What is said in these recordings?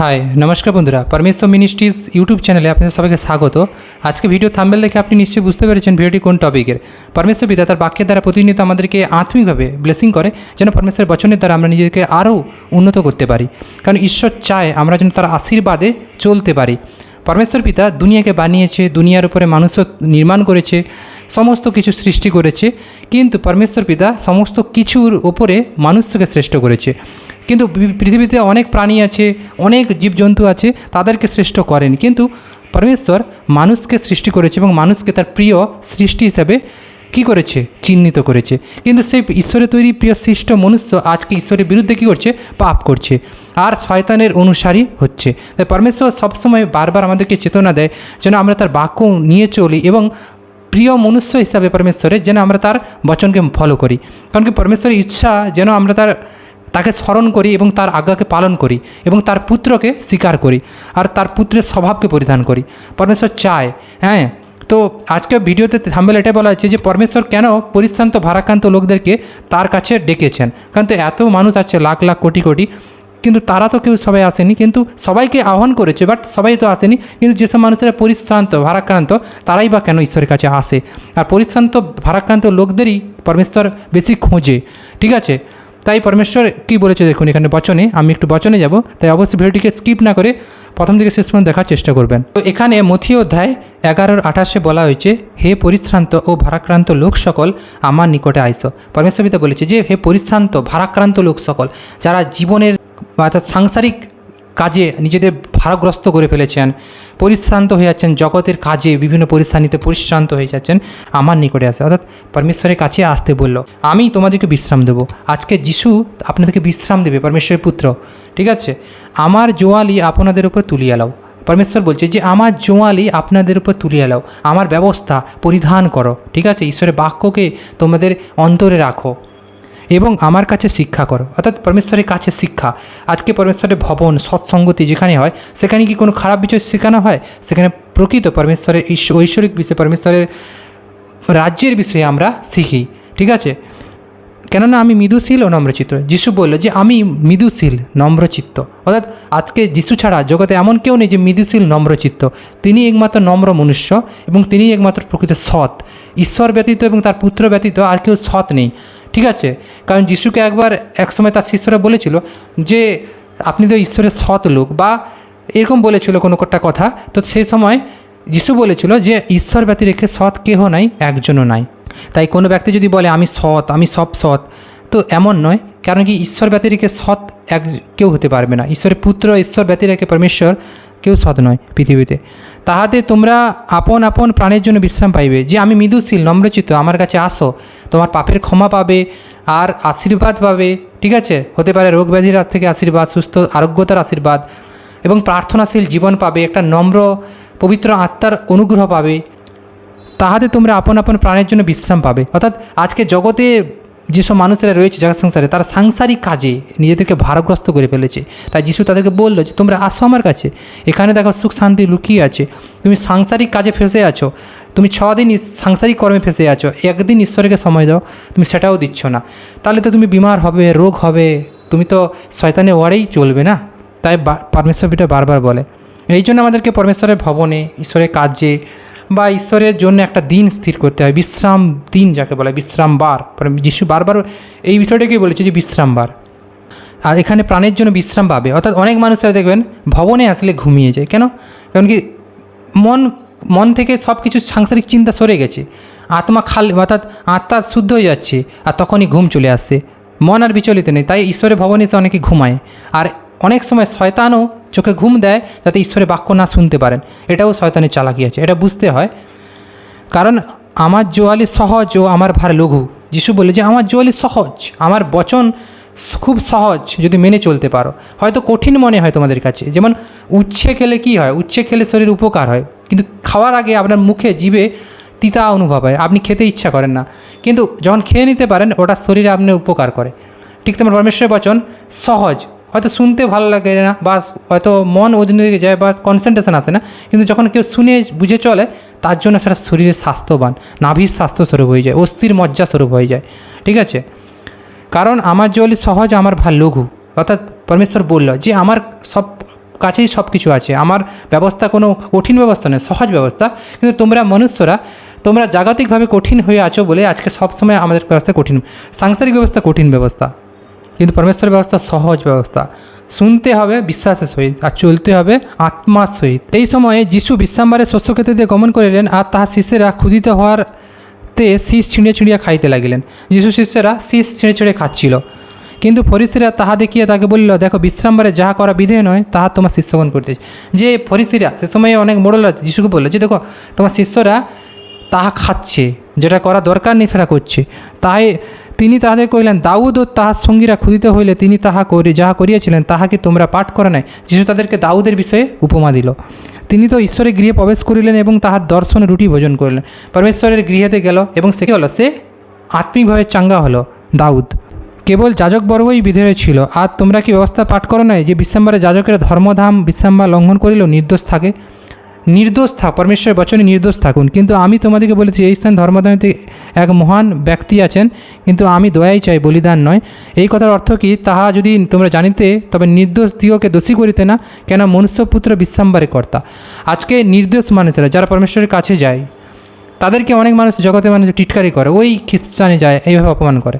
High নমস্কার বন্ধুরা। পরমেশ্বর মিনিস্ট্রিজ ইউটিউব চ্যানেলে আপনাদের সবাইকে স্বাগত। আজকে ভিডিও থাম্বেল দেখে আপনি নিশ্চয়ই বুঝতে পেরেছেন ভিডিওটি কোন টপিকের পরমেশ্বর পিতা তার বাক্যের দ্বারা প্রতিনিয়ত আমাদেরকে আত্মিকভাবে ব্লেসিং করে, যেন পরমেশ্বরের বচনের দ্বারা আমরা নিজেকে আরও উন্নত করতে পারি। কারণ ঈশ্বর চায় আমরা যেন তার আশীর্বাদে চলতে পারি। পরমেশ্বর পিতা দুনিয়াকে বানিয়েছে, দুনিয়ার উপরে মানুষও নির্মাণ করেছে, সমস্ত কিছু সৃষ্টি করেছে, কিন্তু পরমেশ্বর পিতা সমস্ত কিছুর ওপরে মানুষকে শ্রেষ্ঠ করেছে। কিন্তু পৃথিবীতে অনেক প্রাণী আছে, অনেক জীবজন্তু আছে, তাদেরকে শ্রেষ্ঠ করেন। কিন্তু পরমেশ্বর মানুষকে সৃষ্টি করেছে এবং মানুষকে তার প্রিয় সৃষ্টি হিসাবে কি করেছে? চিহ্নিত করেছে। কিন্তু সেই ঈশ্বরের তৈরি প্রিয় সৃষ্ট মনুষ্য আজকে ঈশ্বরের বিরুদ্ধে কী করছে? পাপ করছে। আর শয়তানের অনুসারী হচ্ছে। তাই পরমেশ্বর সবসময় বারবার আমাদেরকে চেতনা দেয়, যেন আমরা তার বাক্য নিয়ে চলি এবং প্রিয় মনুষ্য হিসাবে পরমেশ্বরের, যেন আমরা তার বচনকে ফলো করি। কারণ কি পরমেশ্বরের ইচ্ছা যেন আমরা তার তাকে স্মরণ করি এবং তার আজ্ঞাকে পালন করি এবং তার পুত্রকে স্বীকার করি আর তার পুত্রের স্বভাবকে পরিধান করি। পরমেশ্বর চায়। হ্যাঁ? তো আজকে ভিডিওতে থাম্বেল এটাই বলা হচ্ছে যে, পরমেশ্বর কেন পরিশ্রান্ত, ভারাক্রান্ত লোকদেরকে তার কাছে ডেকেছেন? কারণ তো এত মানুষ আছে, লাখ লাখ, কোটি কোটি। কিন্তু তারা তো কেউ সবাই আসেনি, কিন্তু সবাইকে আহ্বান করেছে, বাট সবাই তো আসেনি। কিন্তু যেসব মানুষেরা পরিশ্রান্ত, ভারাক্রান্ত, তারাই বা কেন ঈশ্বরের কাছে আসে? আর পরিশ্রান্ত, ভারাক্রান্ত লোকদেরই পরমেশ্বর বেশি খোঁজে। ঠিক আছে? তাই পরমেশ্বর কী বলেছে দেখুন, এখানে বচনে, আমি একটু বচনে যাব, তাই অবশ্যই ভিডিওটিকে স্কিপ না করে প্রথম থেকে শেষ পর্যন্ত দেখার চেষ্টা করবেন। তো এখানে মথি অধ্যায় এগারোর আঠাশে বলা হয়েছে, হে পরিশ্রান্ত ও ভারাক্রান্ত লোক সকল আমার নিকটে আইসো। পরমেশ্বর পিতা বলেছে যে, হে পরিশ্রান্ত, ভারাক্রান্ত লোক সকল, যারা জীবনের অর্থাৎ সাংসারিক কাজে নিজেদের ভারগ্রস্ত করে ফেলেছেন পরিশ্রান্ত হয়ে যাচ্ছেন, জগতের কাজে বিভিন্ন পরিশ্রানিতে পরিশ্রান্ত হয়ে যাচ্ছেন আমার নিকটে আসে অর্থাৎ পরমেশ্বরের কাছে আসতে বলল, আমি তোমাদেরকে বিশ্রাম দেবো। আজকে যিশু আপনাদেরকে বিশ্রাম দেবে, পরমেশ্বরের পুত্র। ঠিক আছে? আমার জোয়ালি আপনাদের উপর তুলিয়ে লাও। পরমেশ্বর বলছে যে, আমার জোয়ালি আপনাদের উপর তুলিয়ে লাও। আমার ব্যবস্থা পরিধান করো। ঠিক আছে? ঈশ্বরের বাক্যকে তোমাদের অন্তরে রাখো। এবং আমার কাছে শিক্ষা করো। অর্থাৎ পরমেশ্বরের কাছে শিক্ষা। আজকে পরমেশ্বরের ভবন, সৎসঙ্গতি যেখানে হয়, সেখানে কি কোনো খারাপ বিষয় শেখানো হয়? সেখানে প্রকৃত পরমেশ্বরের ঐশ্বরিক বিষয়ে, পরমেশ্বরের রাজ্যের বিষয়ে আমরা শিখি। ঠিক আছে? কেননা আমি মৃদুশীল ও নম্রচিত্ত। যিশু বলল যে, আমি মৃদুশীল, নম্রচিত্ত। অর্থাৎ আজকে যিশু ছাড়া জগতে এমন কেউ নেই যে মৃদুশীল, নম্রচিত্ত। তিনি একমাত্র নম্র মনুষ্য এবং তিনি একমাত্র প্রকৃত সৎ। ঈশ্বর ব্যতীত এবং তার পুত্র ব্যতীত আর কেউ সৎ নেই। ঠিক আছে? কারণ যিশুকে একবার একসময় তার শিষ্যরা বলেছিল যে, আপনি তো ঈশ্বরের সৎ লোক। বা এরকম বলেছিল কোনো একটা কথা। তো সেই সময় যিশু বলেছিল যে, ঈশ্বর ব্যতী রেখে সৎ কেহ নাই, একজনও নাই। তাই কোনো ব্যক্তি যদি বলে, আমি সৎ, আমি সব সৎ, তো এমন নয়। কারণ কি ঈশ্বর ব্যতী রেখে সৎ এক, কেউ হতে পারবে না। ঈশ্বরের পুত্র, ঈশ্বর ব্যতী রেখে পরমেশ্বর কেউ সৎ নয় পৃথিবীতে। তাহাতে তোমরা আপন আপন প্রাণের জন্য বিশ্রাম পাইবে। যে আমি মৃদুশীল, নম্রচিত, আমার কাছে আসো, তোমার পাপের ক্ষমা পাবে আর আশীর্বাদ পাবে। ঠিক আছে? হতে পারে রোগ ব্যাধির থেকে আশীর্বাদ, সুস্থ, আরোগ্যতার আশীর্বাদ এবং প্রার্থনাশীল জীবন পাবে, একটা নম্র, পবিত্র আত্মার অনুগ্রহ পাবে। তাহাতে তোমরা আপন আপন প্রাণের জন্য বিশ্রাম পাবে। অর্থাৎ আজকে জগতে যেসব মানুষেরা রয়েছে জগৎ সংসারে, তারা সাংসারিক কাজে নিজেদেরকে ভারগ্রস্ত করে ফেলেছে। তাই যিশু তাদেরকে বলল যে, তোমরা আসো আমার কাছে। এখানে দেখো সুখ শান্তি লুকিয়ে আছে। তুমি সাংসারিক কাজে ফেসে আছো। তুমি ছ দিন সাংসারিক কর্মে ফেসে আছো। একদিন ঈশ্বরকে সময় দাও। তুমি সেটাও দিচ্ছ না। তাহলে তো তুমি বিমার হবে, রোগ হবে। তুমি তো শয়তানে ওয়ারেই চলবে না? তাই পরমেশ্বর পিতা বারবার বলে, এই জন্য আমাদেরকে পরমেশ্বরের ভবনে, ঈশ্বরের কাজে বা ঈশ্বরের জন্য একটা দিন স্থির করতে হয়, বিশ্রাম দিন যাকে বলে, বিশ্রাম বার। পরে যিশু বারবার এই বিষয়টাকেই বলেছে যে বিশ্রাম বার। আর এখানে প্রাণের জন্য বিশ্রাম পাবে। অর্থাৎ অনেক মানুষরা দেখবেন ভবনে আসলে ঘুমিয়ে যায়। কেন? কারণ কি মন মন থেকে সব কিছু সাংসারিক চিন্তা সরে গেছে। আত্মা খাল, অর্থাৎ আত্মা শুদ্ধ হয়ে যাচ্ছে আর তখনই ঘুম চলে আসছে মন আর বিচলিত নেই। তাই ঈশ্বরের ভবনে এসে অনেকে ঘুমায়। আর অনেক সময় শয়তানও চোখে ঘুম দেয় যাতে ঈশ্বরের বাক্য না শুনতে পারেন। এটাও শয়তানের চালাকি আছে, এটা বুঝতে হয়। কারণ আমার জোয়ালি সহজ ও আমার ভার লঘু। যিশু বলে যে, আমার জোয়ালি সহজ, আমার বচন খুব সহজ যদি মেনে চলতে পারো। হয়তো কঠিন মনে হয় তোমাদের কাছে। যেমন উচ্ছে খেলে কি হয়? উচ্ছে খেলে শরীর উপকার হয়। কিন্তু খাওয়ার আগে আপনার মুখে জিভে তিতা অনুভব হয়। আপনি খেতে ইচ্ছা করেন না। কিন্তু যখন খেয়ে নিতে পারেন, ওটা শরীরে আপনার উপকার করে। ঠিক তেমন পরমেশ্বরের বচন সহজ। হয়তো শুনতে ভালো লাগে না, বা হয়তো মন অন্যদিকে যায়, বা কনসেন্ট্রেশন আসে না। কিন্তু যখন কেউ শুনে, বুঝে চলে, তার জন্য সেটা শরীরের স্বাস্থ্যবান, নাভির স্বাস্থ্য স্বরূপ হয়ে যায়, অস্থির মজ্জা স্বরূপ হয়ে যায়। ঠিক আছে? কারণ আমার জলি সহজ, আমার ভালো লঘু। অর্থাৎ পরমেশ্বর বলল যে, আমার সব কাছেই সব কিছু আছে। আমার ব্যবস্থা কোনো কঠিন ব্যবস্থা নয়, সহজ ব্যবস্থা। কিন্তু তোমরা মনুষ্যরা, তোমরা জাগতিকভাবে কঠিন হয়ে আছো বলে আজকে সবসময় আমাদের ব্যবস্থা কঠিন। সাংসারিক ব্যবস্থা কঠিন ব্যবস্থা। কিন্তু পরমেশ্বরের ব্যবস্থা সহজ ব্যবস্থা। শুনতে হবে, বিশ্বাসের সহিত, আর চলতে হবে আত্মার সহিত। এই সময়ে যিশু বিশ্রামবারে শস্যক্ষেত্র দিয়ে গমন করিলেন, আর তাহার শিষ্যেরা ক্ষুদিত হওয়ার তে শীষ ছিঁড়ে ছিঁড়িয়া খাইতে লাগিলেন। যিশু শিষ্যরা শীষ ছিঁড়ে ছিঁড়ে খাচ্ছিল। কিন্তু ফরিসিরা তাহা দেখিয়া তাকে বলিল, দেখো, বিশ্রামবারে যাহা করা বিধেয় নয়, তাহা তোমার শিষ্যগণ করতেছে যে ফরিসিরা, সে সময় অনেক মোড়লরা যিশুকে বলল, যে দেখো, তোমার শিষ্যরা তাহা খাচ্ছে, যেটা করা দরকার নেই সেটা করছে। তাই তিনি তাহাদের কহিলেন, দাউদ ও তাহার সঙ্গীরা ক্ষুদিত হইলে তিনি তাহা করে, যাহা করিয়াছিলেন তাহাকে তোমরা পাঠ করা নাই। যিশু তাদেরকে দাউদের বিষয়ে উপমা দিল। তিনি তো ঈশ্বরের গৃহে প্রবেশ করিলেন এবং তাহার দর্শনে রুটি ভোজন করিলেন। পরমেশ্বরের গৃহেতে গেল এবং সে হলো? সে আত্মিকভাবে চাঙ্গা হলো, দাউদ। কেবল যাজক বর্গই বিধেয় ছিল। আর তোমরা কি ব্যবস্থা পাঠ করো নাই যে বিশ্রামবারে যাজকের ধর্মধাম বিশ্রামবার লঙ্ঘন করিলেও নির্দোষ থাকে? নির্দোষ থাক পরমেশ্বরের বচনে নির্দোষ থাকুন। কিন্তু আমি তোমাদেরকে বলেছি, এই স্থান ধর্মদানিতে এক মহান ব্যক্তি আছেন, কিন্তু আমি দয়াই চাই, বলিদান নয়। এই কথার অর্থ কি? তাহা যদি তোমরা জানিতে, তবে নির্দোষ দিগকে দোষী করিতে না, কেন মনুষ্যপুত্র বিশ্বাম্বারে কর্তা। আজকে নির্দোষ মানুষেরা যারা পরমেশ্বরের কাছে যায়, তাদেরকে অনেক মানুষ জগতে মানুষ টিটকারি করে, ওই খ্রিস্টানে যায়, এইভাবে অপমান করে।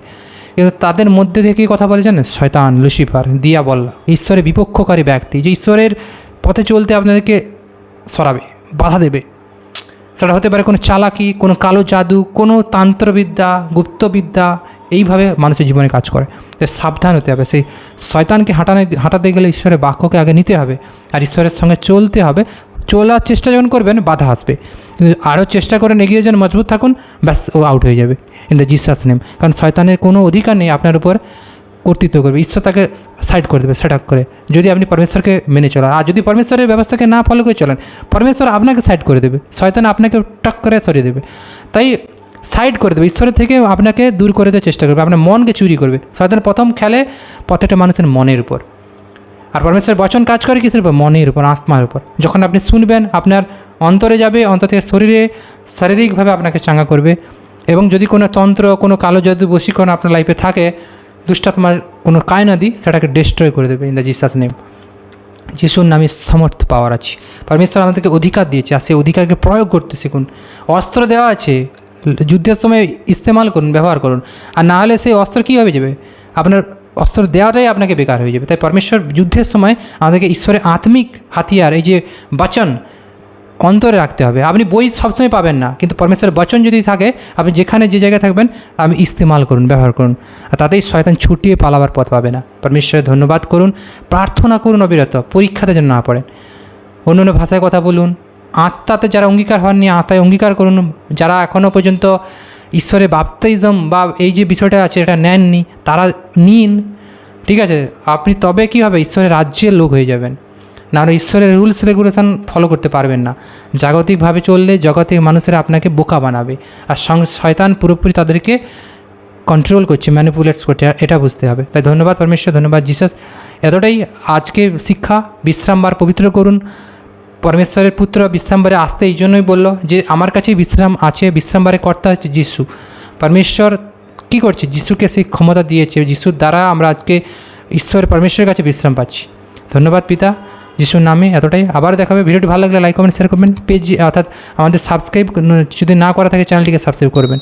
কিন্তু তাদের মধ্যে থেকে কথা বলে জানেন? শয়তান, লুসিফার, দিয়া বল ঈশ্বরের বিপক্ষকারী ব্যক্তি। যে ঈশ্বরের পথে চলতে আপনাদেরকে সরাবে, বাধা দেবে। সেটা হতে পারে কোনো চালাকি, কোনো কালো জাদু, কোনো তান্ত্রবিদ্যা, গুপ্তবিদ্যা, এইভাবে মানুষের জীবনে কাজ করে। তো সাবধান হতে হবে। সেই শয়তানকে হাঁটানো, হাঁটাতে গেলে ঈশ্বরের বাক্যকে আগে নিতে হবে আর ঈশ্বরের সঙ্গে চলতে হবে। চলার চেষ্টা যখন করবেন, বাধা আসবে। কিন্তু আরও চেষ্টা করেন, এগিয়ে যান, মজবুত থাকুন, ব্যাস ও আউট হয়ে যাবে। ইন দ্য জিসাস নেম কারণ শয়তানের কোনো অধিকার নেই আপনার উপর। কর্তৃত্ব করবে, ঈশ্বর তাকে সাইড করে দেবে সেট করে। যদি আপনি পরমেশ্বরকে মেনে চলেন, আর যদি পরমেশ্বরের ব্যবস্থাকে না ফলো করে চলেন, পরমেশ্বর আপনাকে সাইড করে দেবে, শয়তান আপনাকে টক করে সরিয়ে দেবে। তাই সাইড করে দেবে, ঈশ্বরের থেকে আপনাকে দূর করে দেওয়ার চেষ্টা করবে, আপনার মনকে চুরি করবে। শয়তান প্রথম খেলে প্রত্যেকটা মানুষের মনের উপর। আর পরমেশ্বরের বচন কাজ করে কিসের উপর? মনের উপর, আত্মার উপর। যখন আপনি শুনবেন, আপনার অন্তরে যাবে, অন্তর থেকে শরীরে শারীরিকভাবে আপনাকে চাঙ্গা করবে। এবং যদি কোনো তন্ত্র, কোনো কালো জাদু বশীকরণ আপনার লাইফে থাকে দুষ্টাত্মার কোনো কায়নাদি সেটাকে ডিস্ট্রয় করে দেবে ইন দ্য জিসাস নেম যিশুর নামে সমর্থ পাওয়ার আছে। পরমেশ্বর আমাদেরকে অধিকার দিয়েছে, আর সেই অধিকারকে প্রয়োগ করতে শিখুন। অস্ত্র দেওয়া আছে, যুদ্ধের সময় ইস্তেমাল করুন, ব্যবহার করুন। আর না হলে সেই অস্ত্র কী হয়ে যাবে? আপনার অস্ত্র দেওয়াটাই আপনাকে বেকার হয়ে যাবে। তাই পরমেশ্বর যুদ্ধের সময় আমাদেরকে ঈশ্বরের আত্মিক হাতিয়ার, এই যে বচন অন্তরে রাখতে হবে। আপনি বই সবসময় পাবেন না, কিন্তু পরমেশ্বরের বচন যদি থাকে, আপনি যেখানে যে জায়গায় থাকবেন, আপনি ইস্তেমাল করুন, ব্যবহার করুন। আর তাতেই শয়তান ছুটিয়ে পালাবার পথ পাবে না। পরমেশ্বরের ধন্যবাদ করুন, প্রার্থনা করুন অবিরত, পরীক্ষাতে যেন না পড়েন। অন্য অন্য ভাষায় কথা বলুন, আত্মাতে যারা অঙ্গীকার হননি, আত্মায় অঙ্গীকার করুন। যারা এখনও পর্যন্ত ঈশ্বরের বাপ্তাইজম বা এই যে বিষয়টা আছে, এটা নেননি, তারা নিন। ঠিক আছে? আপনি তবে কী হবে? ঈশ্বরের রাজ্যের লোক হয়ে যাবেন। না হলে ঈশ্বরের রুলস রেগুলেশন ফলো করতে পারবেন না। জাগতিকভাবে চললে জগতিক মানুষেরা আপনাকে বোকা বানাবে। আর শয়তান পুরোপুরি তাদেরকে কন্ট্রোল করছে ম্যানিপুলেটস করছে, এটা বুঝতে হবে। তাই ধন্যবাদ পরমেশ্বর, ধন্যবাদ জিসাস এতটাই আজকে শিক্ষা বিশ্রামবার পবিত্র করুন। পরমেশ্বরের পুত্র বিশ্রামবারে আসতে এই জন্যই বলল যে, আমার কাছেই বিশ্রাম আছে বিশ্রামবারে কর্তা হচ্ছে যিশু পরমেশ্বর কী করছে? যিশুকে সেই ক্ষমতা দিয়েছে। যিশুর দ্বারা আমরা আজকে ঈশ্বরের, পরমেশ্বরের কাছে বিশ্রাম পাচ্ছি। ধন্যবাদ পিতা। যিশুর নামে এতটাই। আবার দেখাবে ভিডিওটি ভালো লাগলে লাইক কমেন্ট শেয়ার করবেন। পেজ অর্থাৎ আমাদের সাবস্ক্রাইব যদি না করা থাকে চ্যানেলটিকে সাবস্ক্রাইব করবেন।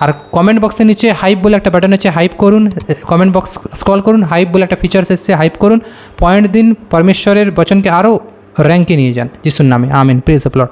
আর কমেন্ট বক্সের নিচে হাইপ বলে একটা বাটন আছে হাইপ করুন। কমেন্ট বক্স স্ক্রল করুন। হাইপ বলে একটা ফিচার্স এসছে হাইপ করুন। পয়েন্ট দিন, পরমেশ্বরের বচনকে আরও র্যাঙ্কে নিয়ে যান। যিশুর নামে। আমিন। Please plot